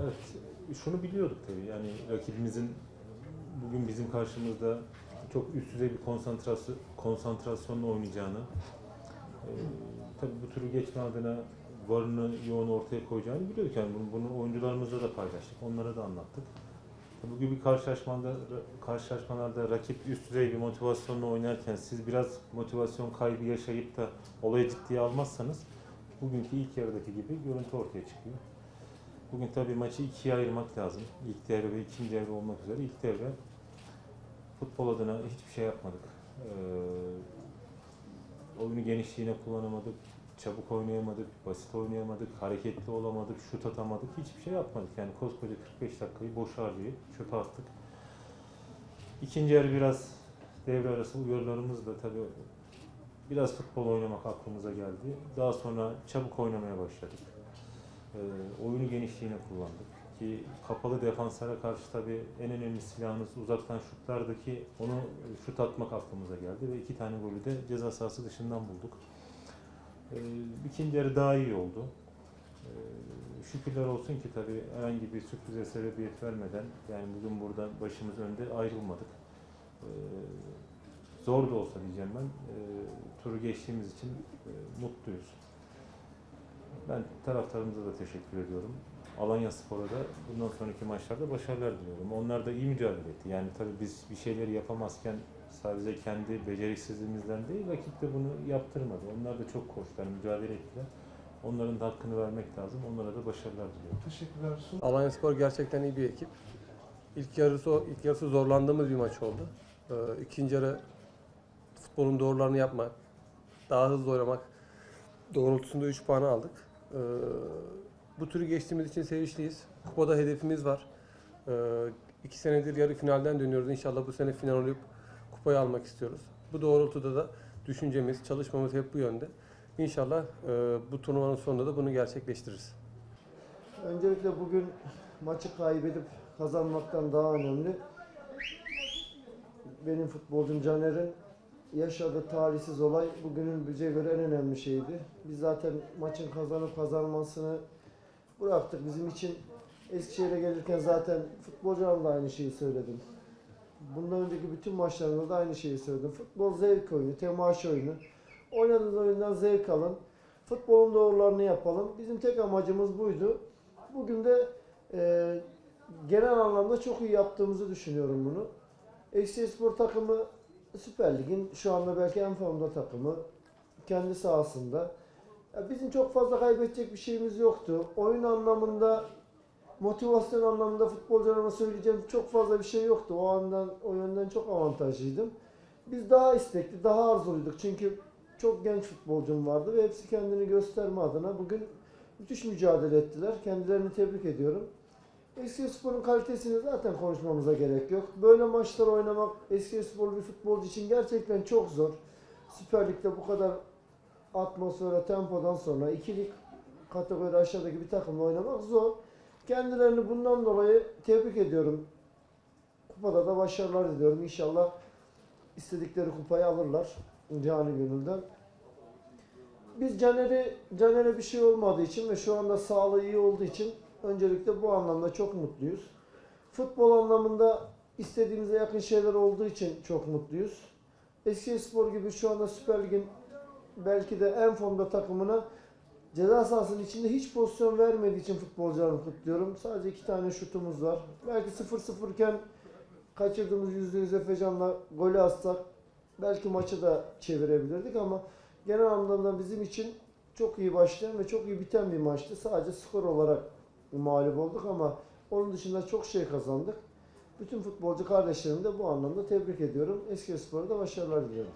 Evet, şunu biliyorduk tabii. Yani rakibimizin bugün bizim karşımızda çok üst düzey bir konsantrasyon konsantrasyonla oynayacağını, e, tabii bu türü geçme adına varını yoğun ortaya koyacağını biliyorduk. Yani bunu, bunu oyuncularımızla da paylaştık, onlara da anlattık. Bugün bir karşılaşmada, karşılaşmalarda rakip üst düzey bir motivasyonla oynarken siz biraz motivasyon kaybı yaşayıp da olayı ciddiye almazsanız bugünkü ilk yarıdaki gibi görüntü ortaya çıkıyor. Bugün tabii maçı ikiye ayırmak lazım. İlk devre ve ikinci devre olmak üzere. İlk devre futbol adına hiçbir şey yapmadık. Ee, oyunu genişliğine kullanamadık, çabuk oynayamadık, basit oynayamadık, hareketli olamadık, şut atamadık, hiçbir şey yapmadık. Yani koskoca 45 dakikayı boş harcayıp çöpe attık. İkinci yarı biraz devre arası uyarılarımızla tabii biraz futbol oynamak aklımıza geldi. Daha sonra çabuk oynamaya başladık. Ee, oyunu genişliğine kullandık. Ki kapalı defanslara karşı tabii en önemli silahınız uzaktan şutlardaki onu şut atmak aklımıza geldi ve iki tane golü de ceza sahası dışından bulduk. Ee, ikinci yarı daha iyi oldu. Ee, şükürler olsun ki tabii herhangi bir sürprize sebebiyet vermeden yani bugün burada başımız önde ayrılmadık. Ee, zor da olsa diyeceğim ben. Ee, turu geçtiğimiz için e, mutluyuz. Ben taraftarımıza da teşekkür ediyorum. Alanya Spor'a da bundan sonraki maçlarda başarılar diliyorum. Onlar da iyi mücadele etti. Yani tabii biz bir şeyleri yapamazken sadece kendi beceriksizliğimizden değil, rakip de bunu yaptırmadı. Onlar da çok koştular, mücadele ettiler. Onların da hakkını vermek lazım. Onlara da başarılar diliyorum. Teşekkürler. Alanya Spor gerçekten iyi bir ekip. İlk yarısı ilk yarısı zorlandığımız bir maç oldu. Ee, ikinci yarı futbolun doğrularını yapmak, daha hızlı oynamak doğrultusunda 3 puanı aldık. Ee, bu türü geçtiğimiz için sevinçliyiz. Kupada hedefimiz var. Ee, iki senedir yarı finalden dönüyoruz. İnşallah bu sene final olup kupayı almak istiyoruz. Bu doğrultuda da düşüncemiz, çalışmamız hep bu yönde. İnşallah e, bu turnuvanın sonunda da bunu gerçekleştiririz. Öncelikle bugün maçı kaybedip kazanmaktan daha önemli. Benim futbolcum Caner'in yaşadığı talihsiz olay bugünün bize göre en önemli şeydi. Biz zaten maçın kazanıp kazanmasını bıraktık. Bizim için Eskişehir'e gelirken zaten futbolcularla da aynı şeyi söyledim. Bundan önceki bütün maçlarımda da aynı şeyi söyledim. Futbol zevk oyunu, temaşa oyunu. Oynadığınız oyundan zevk alın. Futbolun doğrularını yapalım. Bizim tek amacımız buydu. Bugün de e, genel anlamda çok iyi yaptığımızı düşünüyorum bunu. Eskişehir Spor takımı Süper Lig'in şu anda belki en formda takımı. Kendi sahasında. Ya bizim çok fazla kaybedecek bir şeyimiz yoktu. Oyun anlamında, motivasyon anlamında futbolcularıma söyleyeceğim çok fazla bir şey yoktu. O andan, o yönden çok avantajlıydım. Biz daha istekli, daha arzuluyduk. Çünkü çok genç futbolcum vardı ve hepsi kendini gösterme adına bugün müthiş mücadele ettiler. Kendilerini tebrik ediyorum. Eskişehirspor'un kalitesini zaten konuşmamıza gerek yok. Böyle maçlar oynamak Eskişehirspor bir futbolcu için gerçekten çok zor. Süper Lig'de bu kadar atmosfere, tempodan sonra ikilik kategori aşağıdaki bir takımla oynamak zor. Kendilerini bundan dolayı tebrik ediyorum. Kupada da başarılar diliyorum. İnşallah istedikleri kupayı alırlar. Canı gönülden. Biz Caner'i Caner'e bir şey olmadığı için ve şu anda sağlığı iyi olduğu için öncelikle bu anlamda çok mutluyuz. Futbol anlamında istediğimize yakın şeyler olduğu için çok mutluyuz. Eskişehirspor gibi şu anda Süper Lig'in belki de en formda takımına ceza sahasının içinde hiç pozisyon vermediği için futbolcularımı kutluyorum. Sadece iki tane şutumuz var. Belki 0-0 iken kaçırdığımız %100 Efecan'la golü atsak belki maçı da çevirebilirdik ama genel anlamda bizim için çok iyi başlayan ve çok iyi biten bir maçtı. Sadece skor olarak mağlup olduk ama onun dışında çok şey kazandık. Bütün futbolcu kardeşlerimi de bu anlamda tebrik ediyorum. Eskişehirspor'a da başarılar diliyorum.